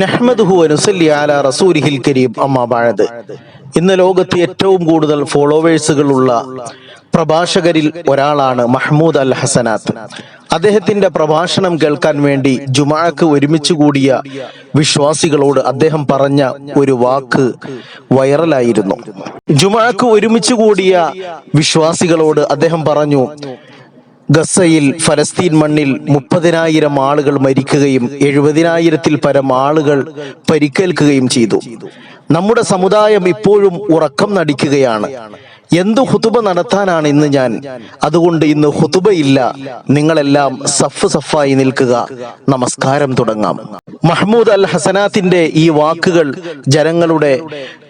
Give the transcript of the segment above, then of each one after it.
നഹ്മദുഹു റസൂലിഹിൽ കരീം. ഇന്ന് ലോകത്ത് ഏറ്റവും കൂടുതൽ ഫോളോവേഴ്സുകളുള്ള പ്രഭാഷകരിൽ ഒരാളാണ് മഹ്മൂദ് അൽ ഹസനാത്ത്. അദ്ദേഹത്തിന്റെ പ്രഭാഷണം കേൾക്കാൻ വേണ്ടി ജുമാക്ക് ഒരുമിച്ച് കൂടിയ വിശ്വാസികളോട് അദ്ദേഹം പറഞ്ഞ ഒരു വാക്ക് വൈറലായിരുന്നു. ജുമാക്ക് ഒരുമിച്ച് കൂടിയ വിശ്വാസികളോട് അദ്ദേഹം പറഞ്ഞു ഗസയിൽ ഫലസ്തീൻ മണ്ണിൽ മുപ്പതിനായിരം ആളുകൾ മരിക്കുകയും എഴുപതിനായിരത്തിൽ പരം ആളുകൾ പരിക്കേൽക്കുകയും ചെയ്തു. നമ്മുടെ സമുദായം ഇപ്പോഴും ഉറക്കം നടിക്കുകയാണ്. എന്ത് ഹുതുബ നടത്താനാണ് ഇന്ന് ഞാൻ? അതുകൊണ്ട് ഇന്ന് ഹുതുബയില്ല. നിങ്ങളെല്ലാം സഫ് സഫായി നിൽക്കുക. നമസ്കാരം തുടങ്ങാം. മഹ്മൂദ് അൽ ഹസനാത്തിന്റെ ഈ വാക്കുകൾ ജനങ്ങളുടെ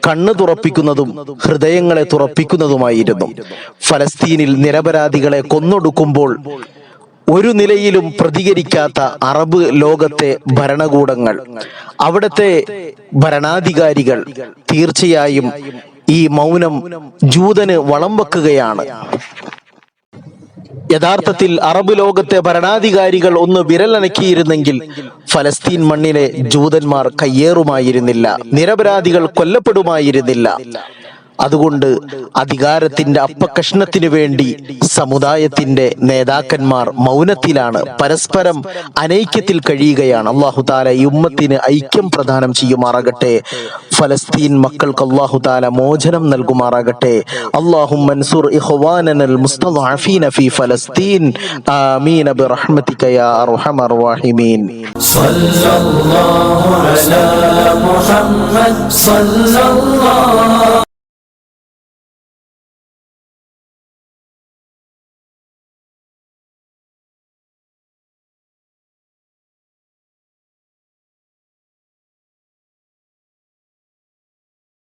കണ്ണു തുറപ്പിക്കുന്നതും ഹൃദയങ്ങളെ തുറപ്പിക്കുന്നതുമായിരുന്നു. ഫലസ്തീനിൽ നിരപരാധികളെ കൊന്നൊടുക്കുമ്പോൾ ഒരു നിലയിലും പ്രതികരിക്കാത്ത അറബ് ലോകത്തെ ഭരണകൂടങ്ങൾ അവിടുത്തെ ഭരണാധികാരികൾ തീർച്ചയായും ഈ മൗനം ജൂതന് വളം വെക്കുകയാണ്. യഥാർത്ഥത്തിൽ അറബ് ലോകത്തെ ഭരണാധികാരികൾ ഒന്ന് വിരലനക്കിയിരുന്നെങ്കിൽ ഫലസ്തീൻ മണ്ണിലെ ജൂതന്മാർ കയ്യേറുമായിരുന്നില്ല നിരപരാധികൾ കൊല്ലപ്പെടുമായിരുന്നില്ല. അതുകൊണ്ട് അധികാരത്തിന്റെ അപ്പകഷ്ണത്തിനു വേണ്ടി സമുദായത്തിന്റെ നേതാക്കന്മാർ മൗനത്തിലാണ് പരസ്പരം അനൈക്യത്തിൽ കഴിയുകയാണ് അള്ളാഹു താല ഈ ഉമ്മത്തിന് ഐക്യം പ്രദാനം ചെയ്യുമാറാകട്ടെ ഫലസ്തീൻ മക്കൾക്ക് അള്ളാഹു താല മോചനം നൽകുമാറാകട്ടെ അള്ളാഹു മൻസൂർ ഇഖ്വാനനൽ മുസ്തദഅഫീന ഫീ ഫലസ്തീൻ ആമീൻ ബിറഹ്മതിക യാ അർഹമർ റഹീമീൻ صلى الله على محمد صلى الله